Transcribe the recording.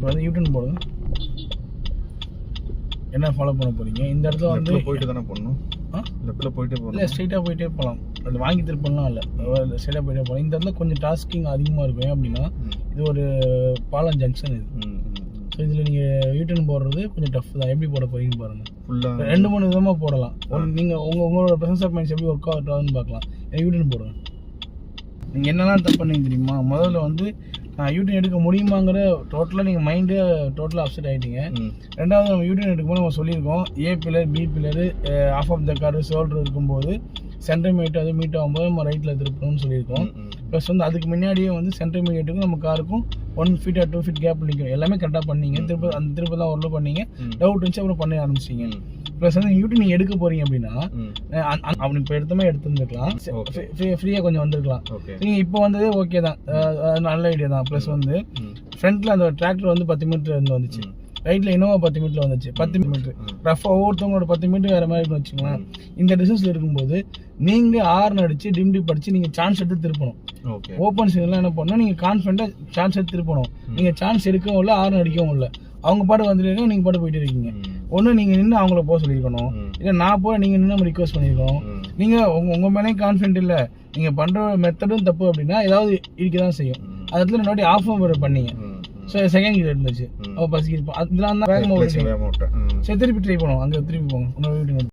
இப்போ வந்து யூட்டன் போடுங்க. என்ன ஃபாலோ பண்ண போறீங்க? இந்த இடத்துல வந்து போயிட்டு தானே போடணும். ஆ? லெஃப்ட்ல போயிட்டே இல்லை போகணும் ஸ்ட்ரைட்டாக போயிட்டே போகலாம் அது வாங்கி திருப்பலாம் இல்லை. ஸ்ட்ரைட்டாக போயிட்டே போகலாம் இந்த இடத்துல கொஞ்சம் டாஸ்கிங் அதிகமாக இருக்கும். ஏன் அப்படின்னா. இது ஒரு பாலம் ஜங்ஷன் இது. ஸோ இதில் நீங்கள் யூட்டன் போடுறது கொஞ்சம் டஃப் தான். எப்படி போட போறீங்க பாருங்க. ஃபுல்லா ரெண்டு மூணு விதமாக போடலாம். நீங்கள் உங்கள் உங்களோட ப்ரெசன்ஸ் ஆஃப் மைண்ட்ஸ் எப்படி ஒர்க் அவுட் ஆகுதுன்னு பார்க்கலாம். யூட்டன் போடுங்க. நீங்கள் என்னெல்லாம் தப்பு பண்ணீங்க தெரியுமா? முதல்ல வந்து நான் யூட்டன் எடுக்க முடியுமாங்கிற டோட்டலாக நீங்கள் மைண்டே டோட்டலாக அப்செட் ஆகிட்டீங்க ரெண்டாவது நம்ம யூடியூப் எடுக்கும்போது நம்ம சொல்லியிருக்கோம் A pillar B pillar off off the car shoulder இருக்கும்போது சென்டர் மீட் அது மீட் ஆகும்போது நம்ம ரைட்டில் திருப்பணும்னு சொல்லியிருக்கோம். ப்ளஸ் வந்து அதுக்கு முன்னாடியே வந்து சென்டர் மீடியட்டுக்கும் நம்ம காருக்கும் one feet two feet gap நிற்கும் எல்லாமே கரெக்டாக பண்ணீங்க. திருப்ப அந்த திருப்ப தான் ஓரளவு பண்ணீங்க. டவுட் இருந்துச்சு அப்புறம் பண்ண ஆரம்பிச்சிங்க ப்ளஸ் வந்து யூடியூப் நீங்கள் எடுக்க போறீங்க அப்படின்னா ம். அவனுக்கு இப்போ எடுத்தமே எடுத்துருந்துருக்கலாம். ஃப்ரீயாக கொஞ்சம் வந்திருக்கலாம். நீங்கள் இப்போ வந்ததே ஓகே தான். நல்ல ஐடியா தான். ப்ளஸ் வந்து ஃப்ரண்ட்டில் அந்த டிராக்டர் வந்து பத்து மீட்டர் இருந்து வந்துச்சு. ரைட்டில் இனோவா பத்து மீட்டர் வந்துச்சு. பத்து மீட்டர். ரஃபாக ஒவ்வொருத்தவங்களோட பத்து மீட்டர் வேறு மாதிரி இருக்குன்னு வச்சுக்கோங்களேன். இந்த டிஸ்டன்ஸில் இருக்கும்போது நீங்கள் ஆர்ன் அடிச்சு டிம் டிப் அடிச்சு நீங்கள் சான்ஸ் எடுத்து திருப்பணும். ஓப்பன் சீன்லாம் என்ன பண்ணணும்? நீங்கள் கான்ஃபிடண்ட்டாக சான்ஸ் எடுத்து திருப்பணும். நீங்கள் சான்ஸ் எடுக்கவும் இல்லை ஆர்ன் அடிக்கவும் இல்லை. அவங்க பாட்டு வந்துட்டு நீங்கள் பாட்டு போயிட்டு இருக்கீங்க. ஒன்று நீங்கள் நின்று அவங்கள போக சொல்லியிருக்கணும். இல்லை நான் போய் நீங்கள் நின்று நம்ம ரிக்வஸ்ட் பண்ணியிருக்கோம். நீங்கள் உங்கள் உங்கள் மேலேயும் கான்ஃபிடென்ட் இல்லை நீங்கள் பண்ணுற மெத்தடும் தப்பு அப்படின்னா ஏதாவது இருக்க தான் செய்யும் ம். அந்த இடத்துல இன்னொரு ஆஃப் ஓவர் பண்ணீங்க. ஸோ செகண்ட் கியர் இருந்துச்சு ம். அப்போ பஸ் கியர் அதெல்லாம் தான் வேகமாக. சரி திருப்பி ட்ரை பண்ணுவோம் அங்கே திருப்பி போங்க இன்னொரு வீட்டுக்கு